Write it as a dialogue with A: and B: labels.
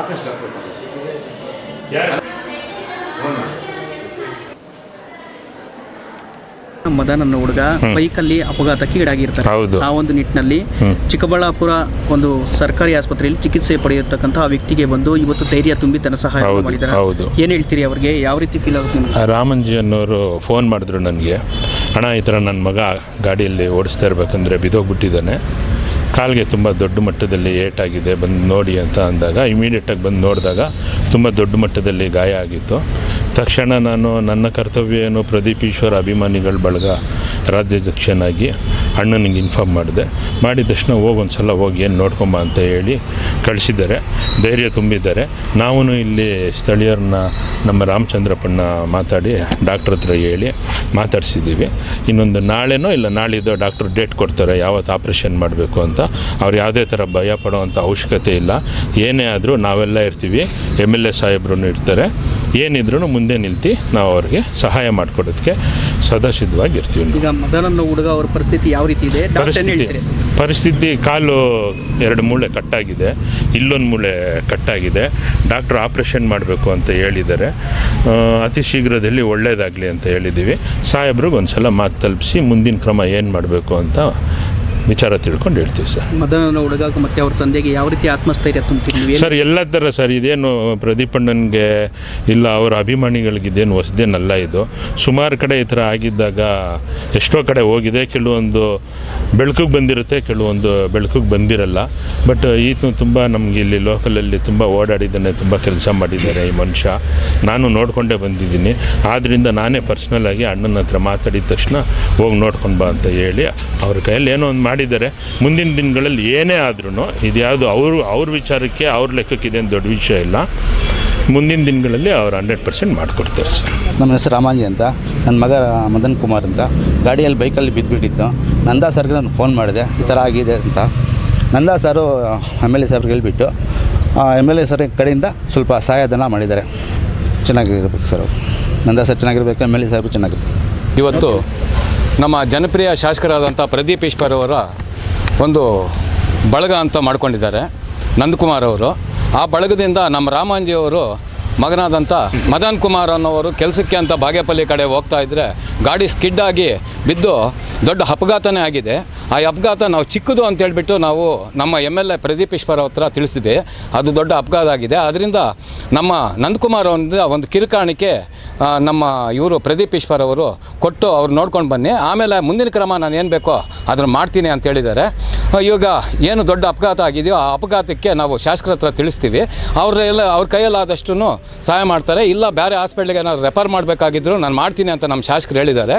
A: Akash doctor
B: ಯಾರು
C: ಮದನ್ ಅನ್ನೋ ಹುಡುಗ ಬೈಕಲ್ಲಿ ಅಪಘಾತಕ್ಕೆ ಈಡಾಗಿರ್ತಾರೆ. ಆ ಒಂದು ನಿಟ್ಟಿನಲ್ಲಿ ಚಿಕ್ಕಬಳ್ಳಾಪುರ ಒಂದು ಸರ್ಕಾರಿ ಆಸ್ಪತ್ರೆಯಲ್ಲಿ ಚಿಕಿತ್ಸೆ ಪಡೆಯತಕ್ಕಂಥ ಆ ವ್ಯಕ್ತಿಗೆ ಬಂದು ಇವತ್ತು ಧೈರ್ಯ ತುಂಬಿ ತನ್ನ ಸಹಾಯ ಮಾಡಿದ್ದಾರೆ.
B: ಹೌದು.
C: ಏನ್ ಹೇಳ್ತೀರಿ ಅವ್ರಿಗೆ? ಯಾವ ರೀತಿ ಫೀಲ್ ಆಗುತ್ತೆ
B: ರಾಮನ್ಜಿ ಅನ್ನೋರು ಫೋನ್ ಮಾಡಿದ್ರು ನನಗೆ. ಅಣ್ಣ ಈ ಥರ ನನ್ನ ಮಗ ಗಾಡಿಯಲ್ಲಿ ಓಡಿಸ್ತಾ ಇರ್ಬೇಕಂದ್ರೆ ಬಿದ್ದೋಗ್ಬಿಟ್ಟಿದ್ದಾನೆ. ಕಾಲಿಗೆ ತುಂಬ ದೊಡ್ಡ ಮಟ್ಟದಲ್ಲಿ ಏಟಾಗಿದೆ, ಬಂದು ನೋಡಿ ಅಂತ ಅಂದಾಗ ಇಮಿಡಿಯೇಟಾಗಿ ಬಂದು ನೋಡಿದಾಗ ತುಂಬ ದೊಡ್ಡ ಮಟ್ಟದಲ್ಲಿ ಗಾಯ ಆಗಿತ್ತು. ತಕ್ಷಣ ನಾನು ನನ್ನ ಕರ್ತವ್ಯ ಏನು ಪ್ರದೀಪ್ ಈಶ್ವರ್ ಅಭಿಮಾನಿಗಳ ಬಳಗ ರಾಜ್ಯಾಧ್ಯಕ್ಷನಾಗಿ ಅಣ್ಣನಿಗೆ ಇನ್ಫಾರ್ಮ್ ಮಾಡಿದೆ. ಮಾಡಿದ ತಕ್ಷಣ ಹೋಗಿ ಒಂದು ಸಲ ಹೋಗಿ ಏನು ನೋಡ್ಕೊಂಬ ಅಂತ ಹೇಳಿ ಕಳಿಸಿದ್ದಾರೆ. ಧೈರ್ಯ ತುಂಬಿದ್ದಾರೆ. ನಾವು ಇಲ್ಲಿ ಸ್ಥಳೀಯರನ್ನ ನಮ್ಮ ರಾಮಚಂದ್ರಪ್ಪನ ಮಾತಾಡಿ ಡಾಕ್ಟ್ರ್ ಹತ್ರ ಹೇಳಿ ಮಾತಾಡಿಸಿದ್ದೀವಿ. ಇನ್ನೊಂದು ನಾಳೆನೋ ಇಲ್ಲ ನಾಳಿದ್ದು ಡಾಕ್ಟ್ರ್ ಡೇಟ್ ಕೊಡ್ತಾರೆ, ಯಾವತ್ತು ಆಪ್ರೇಷನ್ ಮಾಡಬೇಕು ಅಂತ. ಅವ್ರು ಯಾವುದೇ ಥರ ಭಯ ಪಡೋವಂಥ ಅವಶ್ಯಕತೆ ಇಲ್ಲ. ಏನೇ ಆದರೂ ನಾವೆಲ್ಲ ಇರ್ತೀವಿ. ಎಂ ಎಲ್ ಎ ಸಾಹೇಬ್ರು ಇರ್ತಾರೆ. ಏನಿದ್ರು ಮುಂದೆ ನಿಲ್ತಿ ನಾವು ಅವ್ರಿಗೆ ಸಹಾಯ ಮಾಡಿಕೊಡೋದಕ್ಕೆ ಸದಾ ಸಿದ್ಧವಾಗಿರ್ತೀವಿ ನಾವು.
C: ಈಗ ಮದನ್ ಅನ್ನೋ ಹುಡುಗ ಅವ್ರ ಪರಿಸ್ಥಿತಿ ಯಾವ ರೀತಿ ಇದೆ?
B: ಪರಿಸ್ಥಿತಿ ಪರಿಸ್ಥಿತಿ ಕಾಲು ಎರಡು ಮೂಳೆ ಕಟ್ಟಾಗಿದೆ ಇಲ್ಲೊಂದು ಮೂಳೆ ಕಟ್ಟಾಗಿದೆ. ಡಾಕ್ಟ್ರ್ ಆಪ್ರೇಷನ್ ಮಾಡಬೇಕು ಅಂತ ಹೇಳಿದ್ದಾರೆ. ಅತಿ ಶೀಘ್ರದಲ್ಲಿ ಒಳ್ಳೆಯದಾಗಲಿ ಅಂತ ಹೇಳಿದ್ದೀವಿ. ಸಾಹೇಬ್ರಿಗೆ ಒಂದು ಸಲ ಮಾತು ತಲುಪಿಸಿ ಮುಂದಿನ ಕ್ರಮ ಏನು ಮಾಡಬೇಕು ಅಂತ ವಿಚಾರ ತಿಳ್ಕೊಂಡು ಹೇಳ್ತೀವಿ ಸರ್.
C: ಮಧ್ಯಾಹ್ನ ಹುಡುಗಾಗ ಹುಡುಗ ಮತ್ತೆ ಅವ್ರ ತಂದೆಗೆ ಯಾವ ರೀತಿ ಆತ್ಮಸ್ಥೈರ್ಯ ತುಂಬ
B: ಸರ್ ಎಲ್ಲ ಥರ ಸರ್ ಇದೇನು ಪ್ರದೀಪ್ ಅಣ್ಣನಿಗೆ ಇಲ್ಲ ಅವರ ಅಭಿಮಾನಿಗಳಿಗೆ ಇದೇನು ಹೊಸದೇನಲ್ಲ ಇದು. ಸುಮಾರು ಕಡೆ ಈ ಥರ ಆಗಿದ್ದಾಗ ಎಷ್ಟೋ ಕಡೆ ಹೋಗಿದೆ ಕೆಲವೊಂದು ಬೆಳಕಿಗೆ ಬಂದಿರುತ್ತೆ ಕೆಲವೊಂದು ಬೆಳಕಿಗೆ ಬಂದಿರಲ್ಲ. ಬಟ್ ಈತನು ತುಂಬ ನಮಗೆ ಇಲ್ಲಿ ಲೋಕಲಲ್ಲಿ ತುಂಬ ಓಡಾಡಿದ್ದಾನೆ ತುಂಬ ಕೆಲಸ ಮಾಡಿದ್ದಾರೆ ಈ ಮನುಷ್ಯ. ನಾನು ನೋಡಿಕೊಂಡೇ ಬಂದಿದ್ದೀನಿ. ಆದ್ದರಿಂದ ನಾನೇ ಪರ್ಸ್ನಲಾಗಿ ಅಣ್ಣನ ಹತ್ರ ಮಾತಾಡಿದ ತಕ್ಷಣ ಹೋಗಿ ನೋಡ್ಕೊಂಡು ಬಾ ಅಂತ ಹೇಳಿ ಅವ್ರ ಕೈಯಲ್ಲಿ ಏನೋ ಒಂದು ಮಾಡಿದ್ದಾರೆ. ಮುಂದಿನ ದಿನಗಳಲ್ಲಿ ಏನೇ ಆದ್ರೂ ಇದು ಯಾವುದು ಅವರು ಅವ್ರ ವಿಚಾರಕ್ಕೆ ಅವ್ರ ಲೆಕ್ಕಕ್ಕಿದೆ ಅಂತ ದೊಡ್ಡ ವಿಷಯ ಇಲ್ಲ. ಮುಂದಿನ ದಿನಗಳಲ್ಲಿ ಅವ್ರು ಹಂಡ್ರೆಡ್ ಪರ್ಸೆಂಟ್ ಮಾಡಿಕೊಡ್ತಾರೆ ಸರ್.
D: ನಮ್ಮ ಹೆಸರು ರಾಮಾಂಜಿ ಅಂತ ನನ್ನ ಮಗ ಮದನ್ ಕುಮಾರ್ ಅಂತ. ಗಾಡಿಯಲ್ಲಿ ಬೈಕಲ್ಲಿ ಬಿದ್ದುಬಿಟ್ಟಿತ್ತು ನಂದಾ ಸರ್ಗೆ ನಾನು ಫೋನ್ ಮಾಡಿದೆ ಈ ಥರ ಆಗಿದೆ ಅಂತ. Nanda sir M L A ಸರ್ಗೆ ಹೇಳ್ಬಿಟ್ಟು ಎಂ ಎಲ್ ಎ ಸರ್ ಕಡೆಯಿಂದ ಸ್ವಲ್ಪ ಸಹಾಯಧನ ಮಾಡಿದ್ದಾರೆ. ಚೆನ್ನಾಗಿರ್ಬೇಕು ಸರ್ ಅವರು. ನಂದಾ ಸರ್ ಚೆನ್ನಾಗಿರ್ಬೇಕು ಎಂ ಎಲ್ ಎ ಸಾಹೇಬರು ಚೆನ್ನಾಗಿರ್ಬೇಕು.
A: ಇವತ್ತು ನಮ್ಮ ಜನಪ್ರಿಯ ಶಾಸಕರಾದಂಥ ಪ್ರದೀಪ್ ಈಶ್ವರ್ ಅವರ ಒಂದು ಬಳಗ ಅಂತ ಮಾಡ್ಕೊಂಡಿದ್ದಾರೆ ನಂದಕುಮಾರ್ ಅವರು. ಆ ಬಳಗದಿಂದ ನಮ್ಮ ರಾಮಾಂಜಿಯವರು ಮಗನಾದಂಥ ಮದನ್ ಕುಮಾರ್ ಅನ್ನೋರು ಕೆಲಸಕ್ಕೆ ಅಂತ ಬಾಗೇಪಲ್ಲಿ ಕಡೆ ಹೋಗ್ತಾ ಇದ್ದರೆ ಗಾಡಿ ಸ್ಕಿಡ್ ಆಗಿ ಬಿದ್ದು ದೊಡ್ಡ ಅಪಘಾತನೇ ಆಗಿದೆ. ಆ ಅಪಘಾತ ನಾವು ಚಿಕ್ಕದು ಅಂತ ಹೇಳ್ಬಿಟ್ಟು ನಾವು ನಮ್ಮ M L A Pradeep Eshwar ಹತ್ರ ತಿಳಿಸಿದ್ವಿ. ಅದು ದೊಡ್ಡ ಅಪಘಾತ ಆಗಿದೆ. ಅದರಿಂದ ನಮ್ಮ ನಂದಕುಮಾರ್ ಅವರಿಂದ ಒಂದು ಕಿರುಕಾಣಿಕೆ ನಮ್ಮ ಇವರು ಪ್ರದೀಪ್ ಈಶ್ವರ್ ಅವರು ಕೊಟ್ಟು ಅವ್ರು ನೋಡ್ಕೊಂಡು ಬನ್ನಿ. ಆಮೇಲೆ ಮುಂದಿನ ಕ್ರಮ ನಾನು ಏನು ಬೇಕೋ ಅದನ್ನು ಮಾಡ್ತೀನಿ ಅಂತ ಹೇಳಿದ್ದಾರೆ. ಇವಾಗ ಏನು ದೊಡ್ಡ ಅಪಘಾತ ಆಗಿದೆಯೋ ಆ ಅಪಘಾತಕ್ಕೆ ನಾವು ಶಾಸಕರ ಹತ್ರ ತಿಳಿಸ್ತೀವಿ. ಅವರೆಲ್ಲ ಅವ್ರ ಕೈಯಲ್ಲಾದಷ್ಟು ಸಹಾಯ ಮಾಡ್ತಾರೆ. ಇಲ್ಲ, ಬೇರೆ ಹಾಸ್ಪಿಟ್ಲಿಗೆ ಏನಾದ್ರು ರೆಫರ್ ಮಾಡಬೇಕಾಗಿದ್ರು ನಾನು ಮಾಡ್ತೀನಿ ಅಂತ ನಮ್ಮ ಶಾಸಕರು ಹೇಳಿದ್ದಾರೆ.